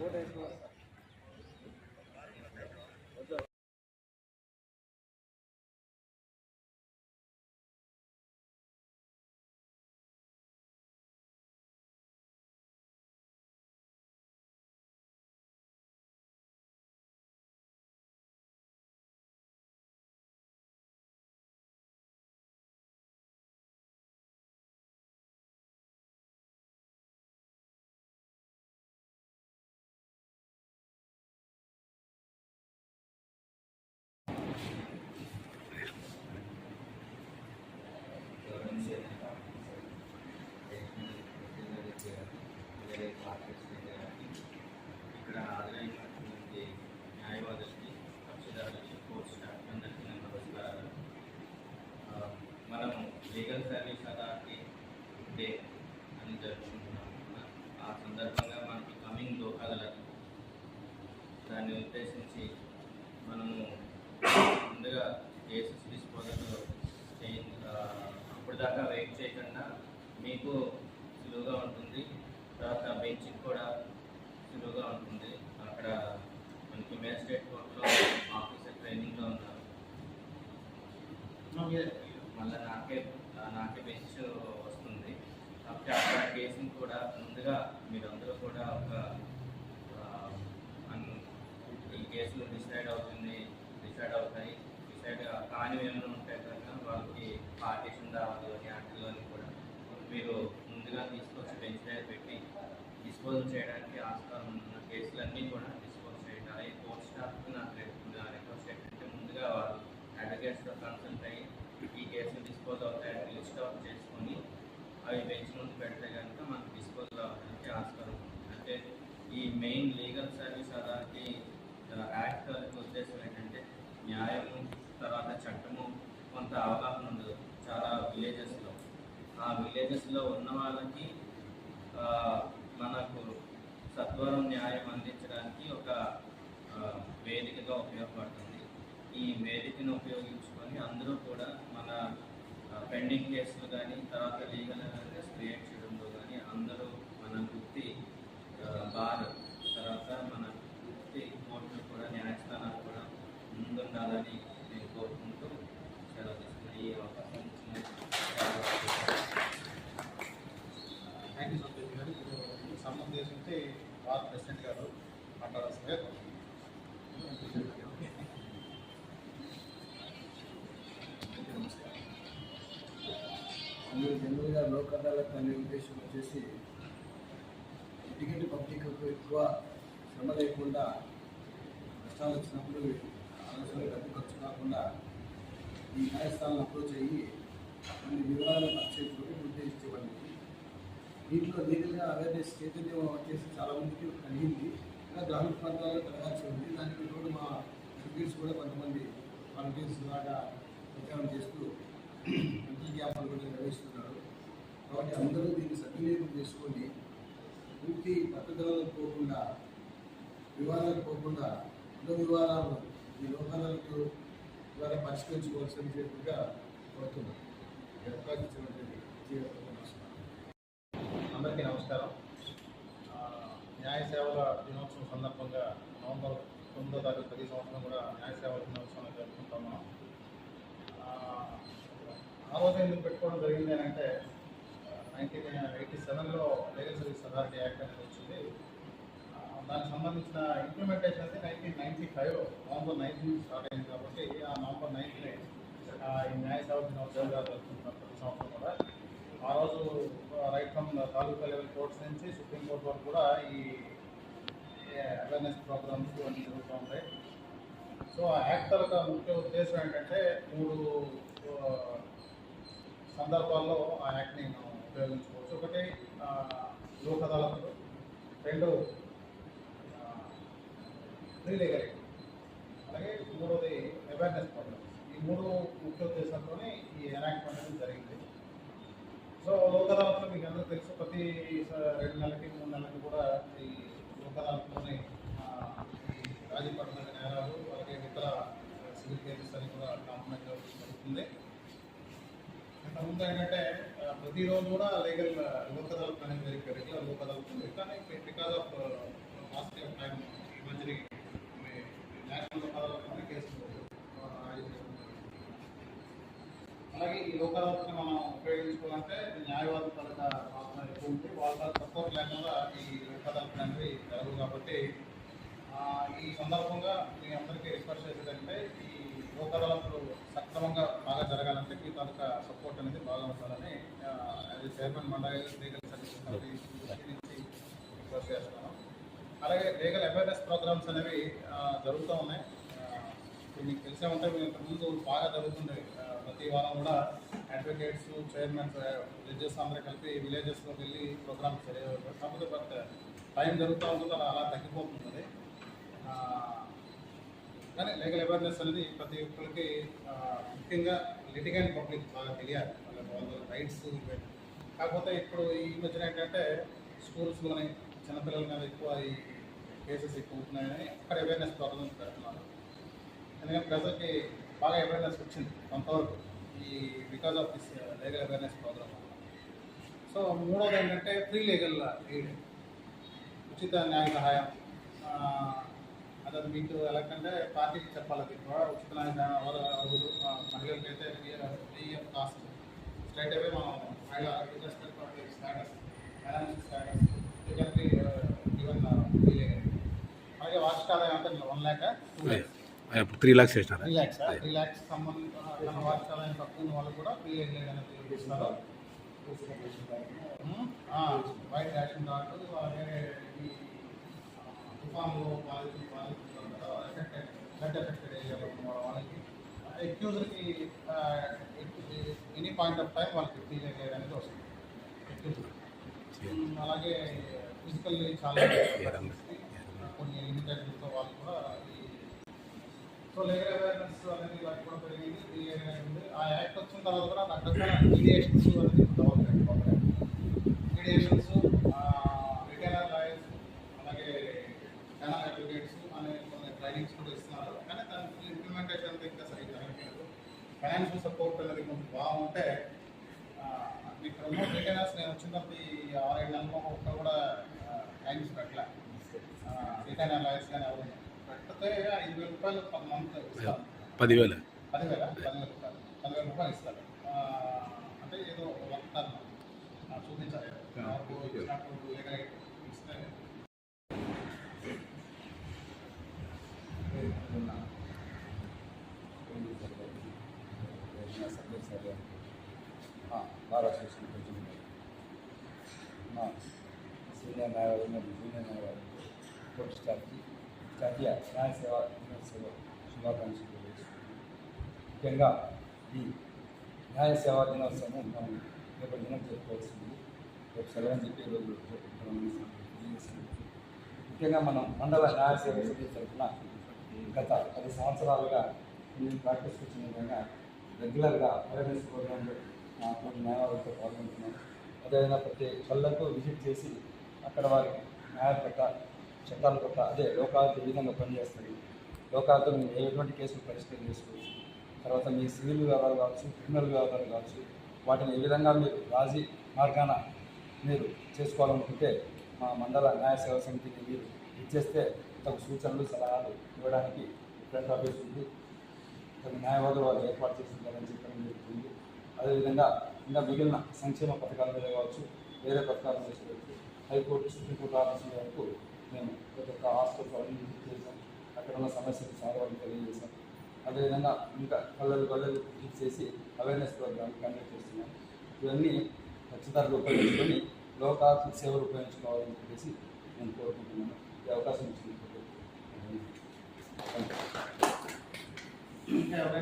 我得说。ఇక్కడ హాజరైనటువంటి న్యాయవాదులకి కక్షిదారులకి court staff అందరికీ నా నమస్కారాలు ఆ, మనం లీగల్ సర్వీస్ అథారిటీ డే అని జరుపుకుంటున్నాం. ఆ సందర్భంగా మనకి కమింగ్ లోకాలకు దాన్ని ఉద్దేశించి మనము ముందుగా కేసెస్ డిస్పోజల్ చేయ అప్పుడు దాకా వెయిట్ చేయకుండా మీకు తర్వాత బెంచ్కి కూడా సులువుగా ఉంటుంది. అక్కడ మనకి మేజిస్ట్రేట్ కోర్టులో ఆఫీసర్ ట్రైనింగ్లో ఉన్నారు. మళ్ళీ నాకే నాకే బెంచ్ వస్తుంది. కాబట్టి అక్కడ కేసుని కూడా ముందుగా మీరందరూ కూడా ఒక అన్- ఈ కేసులు డిసైడ్ అవుతుంది డిసైడ్ అవుతాయి. డిసైడ్ కానివి ఏమైనా ఉంటాయి కనుక వాళ్ళకి పార్టీషన్ రావాలి అని వాటిలోని కూడా మీరు ముందుగా తీసుకొచ్చి బెంచ్ దగ్గర పెట్టి డిస్పోజల్ చేయడానికి ఆస్కారం ఉన్న కేసులన్నీ కూడా డిస్పోజ్ చేయాలి కోర్ట్ స్టాఫ్కి నాకు రిక్వెస్ట్ ఏంటంటే ముందుగా వాళ్ళు అడ్వకేట్స్తో కన్సల్ట్ అయ్యి ఈ కేసులు డిస్పోజ్ అవుతాయని లిస్ట్ అవుట్ చేసుకొని అవి బెంచ్ ముందు పెడితే కనుక మనకు డిస్పోజ్ అవ్వడానికి ఆస్కారం ఉంటుంది అంటే ఈ main legal service authority act యొక్క ఉద్దేశం ఏంటంటే న్యాయము తర్వాత చట్టము కొంత అవగాహన ఉండదు చాలా విలేజెస్లో. ఆ విలేజెస్లో ఉన్న వాళ్ళకి మనకు సత్వరం న్యాయం అందించడానికి ఒక వేదికగా ఉపయోగపడుతుంది. ఈ వేదికను ఉపయోగించుకొని అందరూ కూడా మన పెండింగ్ కేసులు కానీ తర్వాత లీగల్ అవేర్నెస్ క్రియేట్ ఉద్దేశం వచ్చేసి టికెట్ పబ్లిక్ ఎక్కువ శ్రమ లేకుండా కష్టాలు వచ్చినప్పుడు ఆలోచన డబ్బు ఖర్చు కాకుండా ఈ న్యాయస్థానం అప్రోచ్ అయ్యి కొన్ని వివరాలను పరిచయించుకొని ఉద్దేశించబడింది దీంట్లో లీగల్గా అవేర్నెస్ చైతన్యం వచ్చేసి చాలామందికి కలిగింది. ఇంకా గ్రామీణ ప్రాంతాల్లో పెరగాల్సి ఉంది. దానికి తోడు మా సర్వీస్ కూడా కొంతమంది వాలంటీర్స్ లాగా ప్రచారం చేస్తూ మంచి జ్ఞాపకాలు కూడా నిర్వహిస్తున్నారు. కాబట్టి అందరూ దీన్ని సద్వినియోగం చేసుకొని పూర్తి పట్టుదలకు పోకుండా వివాదాలకు పోకుండా ఎన్నో వివాదాలను ఈ లోకాలకు ద్వారా పరిష్కరించుకోవాల్సిన చెప్పిగా కోరుతున్నాను ఈ అవకాశం ఇచ్చినటువంటి అందరికీ నమస్కారం. న్యాయ సేవల దినోత్సవం సందర్భంగా నవంబర్ తొమ్మిదో తారీఖు ప్రతి సంవత్సరం కూడా న్యాయ సేవల దినోత్సవం జరుపుకుంటాము ఆ, ఆ రోజు ఎందుకు పెట్టుకోవడం జరిగింది అంటే నైన్టీన్ ఎయిటీ సెవెన్లో లీగల్ సర్వీస్ అథారిటీ యాక్ట్ అనేది వచ్చింది. దానికి సంబంధించిన ఇంప్లిమెంటేషన్ అయితే nineteen ninety five November nineteen start అయింది కాబట్టి ఆ నవంబర్ నైన్టీన్ ఈ న్యాయ సేవ దినోత్సవంగా ప్రతి సంవత్సరం కూడా. ఆ రోజు right from taluka level courts నుంచి సుప్రీంకోర్టు వరకు కూడా ఈ అవేర్నెస్ ప్రోగ్రామ్స్ అన్ని జరుగుతూ ఉంటాయి సో ఆ యాక్ట్ తాలూకా ముఖ్య ఉద్దేశం ఏంటంటే మూడు సందర్భాల్లో ఆ యాక్ట్ని మనం ఉపయోగించుకోవచ్చు. ఒకటి లోక్ అదాలత్లో. రెండు ఫ్రీ లీగల్ అలాగే మూడోది అవేర్నెస్ ప్రోగ్రామ్స్ ఈ మూడు ముఖ్య ఉద్దేశాలతోనే ఈ ఎనాక్ట్మెంట్ అనేది జరిగింది. సో లోక్ అదాలత్లో మీకు అందరూ తెలుసు ప్రతి రెండు నెలలకి మూడు నెలలకి కూడా ఈ లోక్ అదాలత్లోనే ఆ, నేరాలు అలాగే ఇతర సివిల్ కేసెస్ అని కూడా కాంప్లైంట్ జరుగుతుంది. ఇంతకుముందు ఏంటంటే ప్రతిరోజు కూడా లీగల్ లోక్ అదాలత్ అనేది జరిగే రెగ్యులర్ లోక్ అదాలత్ ఉంది కానీ బికాస్ ఆఫ్ లాస్ట్ టైం ఈ మధ్యని నేషనల్ లోకాదాలత్ కేసు అలాగే ఈ లోకాదాలత్ని మనం ఉపయోగించుకోవాలంటే న్యాయవాద తాలూకా పాత్ర ఎక్కువ ఉంది వాళ్ళ సపోర్ట్ లేకుండా ఈ లోకాదాలత్ అనేవి జరగవు కాబట్టి ఈ సందర్భంగా మీ అందరికీ రిక్వెస్ట్ చేసేదంటే ఈ లోక్ అదాలత్లు సక్రమంగా బాగా జరగాలంటే మీ తాలూకా సపోర్ట్ అనేది బాగా ఉండాలని చైర్మన్ మండల లీగల్ సర్వీసెస్ కమిటీ నుంచి రిక్వెస్ట్ చేస్తున్నాం అలాగే లీగల్ అవేర్నెస్ ప్రోగ్రామ్స్ అనేవి జరుగుతూ ఉన్నాయి. మీకు తెలిసే ఉంటే మేము ఇంతకుముందు బాగా జరుగుతుంది ప్రతి వారం కూడా అడ్వకేట్స్ చైర్మన్స్ జడ్జెస్ అందరూ కలిపి విలేజెస్లోకి వెళ్ళి ప్రోగ్రామ్స్ జరిగేవారు కాకపోతే బట్ టైం జరుగుతూ ఉంటుంది అలా అలా తగ్గిపోతుంది కానీ లీగల్ అవేర్నెస్ అనేది ప్రతి ఒక్కరికి ముఖ్యంగా లిటిగెంట్ పబ్లిక్ బాగా తెలియాలి. వాళ్ళ వాళ్ళ రైట్స్ కాకపోతే ఇప్పుడు ఈ మధ్యన ఏంటంటే స్కూల్స్లోని చిన్నపిల్లల మీద ఎక్కువ ఈ కేసెస్ ఎక్కువ ఉంటున్నాయని అక్కడ అవేర్నెస్ ప్రోగ్రామ్స్ పెడుతున్నారు ఎందుకంటే ప్రజలకి బాగా అవేర్నెస్ వచ్చింది కొంతవరకు ఈ because of this legal awareness program so మూడోది ఏంటంటే ఫ్రీ లీగల్ ఎయిడ్ ఉచిత న్యాయ సహాయం అదే మీకు ఎలాగంటే పార్టీకి చెప్పాలి కూడా ఉచిత న్యాయ సహాయం ఎవరు ఎవరు ఆ, కాస్ట్ స్ట్రైట్ అవే మనం మహిళ status financial status even free legal అలాగే వార్షిక ఆదాయం అంటే వన్ ల్యాక్ టూ ల్యాక్స్. ఇప్పుడు త్రీ ల్యాక్స్ త్రీ ల్యాక్స్ సంబంధించిన వార్షిక ఆదాయం తక్కువ వాళ్ళు కూడా ఫ్రీ లీగల్ అనేది ఇస్తారు. వైట్ రేషన్ కార్డు అలాగే ఈ తుఫాన్లో బాధితులు బాధితులు ఎఫెక్టెడ్ ఫ్లడ్ ఎఫెక్టెడ్ ఏరియాలో వాళ్ళకి ఎక్యూజర్కి ఎనీ పాయింట్ ఆఫ్ టైం వాళ్ళకి లీగల్ అనేది వస్తుంది. అలాగే ఫిజికల్లీ చాలా కొన్ని లిమిటెడ్తో వాళ్ళు కూడా సో లీగల్ అవేర్నెస్ అనేది వాటికి కూడా పెరిగింది. ఆ యాక్ట్ వచ్చిన తర్వాత కూడా రకరకాల మీడియేషన్స్ అనేది డెవలప్మెంట్ అవుతాయి మీడియేషన్స్ రిటైనర్ లాయర్స్ అలాగే కెనాల్ అడ్వకేట్స్ అనే కొన్ని ట్రైనింగ్స్ కూడా ఇస్తున్నారు. కానీ దాని ఇంప్లిమెంటేషన్ అంతా ఇంకా సరిగ్గా జరగట్లేదు ఫైనాన్షియల్ సపోర్ట్ అనేది కొంచెం బాగుంటే ఇక్కడ ఉన్న రిటైనర్స్ నేను వచ్చిన తర్వాత ఈ ఆరేడు నెలల్లో ఒక్క కూడా టైమ్స్ పెట్టలే. రిటైనర్ లాయర్స్ కానీ ఎవరు పెడితే ఐదు వేల రూపాయలు పర్ మంత్ ఇస్తారు పదివేలు. పదివేల? పదివేల రూపాయలు. పదివేల రూపాయలు ఇస్తారు. అంటే ఏదో వర్క్ చూపించాలి నాకు ఇచ్చినప్పుడు లేక ఇస్తే బార్ అసోసియేషన్ ప్రెసిడెంట్ మా సీనియర్ న్యాయవాది జూనియర్ న్యాయవాది కోర్టు స్టాఫ్కి జాతీయ న్యాయ సేవ దినోత్సవ శుభాకాంక్షలు తెలియజేస్తున్నాను ముఖ్యంగా ఈ న్యాయ సేవా దినోత్సవం మనం రేపటి దినం జరుపుకోవాల్సింది రేపు సెలవు చెప్పే రోజు ముఖ్యంగా మనం మండల న్యాయ సేవ సభ్యులు తరఫున గత పది సంవత్సరాలుగా నేను ప్రాక్టీస్ వచ్చిన విధంగా రెగ్యులర్గా అవేర్నెస్ ప్రోగ్రాంలు కొన్ని న్యాయవాదులతో పాల్గొంటున్నాను. అదేవిధంగా ప్రతి కళ్ళకు విజిట్ చేసి అక్కడ వారి న్యాయ పట్ల చట్టాల పట్ల అదే లోకాలతో ఏ విధంగా పనిచేస్తాయి లోకాలతో మీరు ఎటువంటి కేసులు పరిష్కారం చేసుకోవచ్చు తర్వాత మీ సివిల్ వ్యవహారాలు కావచ్చు క్రిమినల్ వ్యవహారాలు కావచ్చు వాటిని ఏ విధంగా మీరు రాజీ మార్గాన మీరు చేసుకోవాలనుకుంటే మా మండల న్యాయ సేవా సమితికి మీరు ఇచ్చేస్తే తగు సూచనలు సలహాలు ఇవ్వడానికి ఫ్రంట్ ఆఫీస్ ఉంది. తగు న్యాయవాదులు వాళ్ళు ఏర్పాటు చేస్తున్నారని చెప్పడం జరుగుతుంది. అదేవిధంగా ఇంకా మిగిలిన సంక్షేమ పథకాల మీద కావచ్చు వేరే పథకాల మీద కావచ్చు హైకోర్టు సుప్రీంకోర్టు ఆఫీసుల వరకు మేము ప్రతి ఒక్క హాస్పిటల్ అన్ని విజిట్ చేసాం అక్కడ ఉన్న సమస్యలు సాల్వ్ తెలియజేశాం. అదేవిధంగా ఇంకా కళ్ళలు కళ్ళలు విజిట్ చేసి అవేర్నెస్ ప్రోగ్రామ్ కండక్ట్ చేస్తున్నాం. ఇవన్నీ ఖచ్చితంగా ఉపయోగించుకొని లోకాలకు సేవలు ఉపయోగించుకోవాలని చెప్పేసి నేను కోరుకుంటున్నాను. ఈ అవకాశం ఇచ్చినందుకు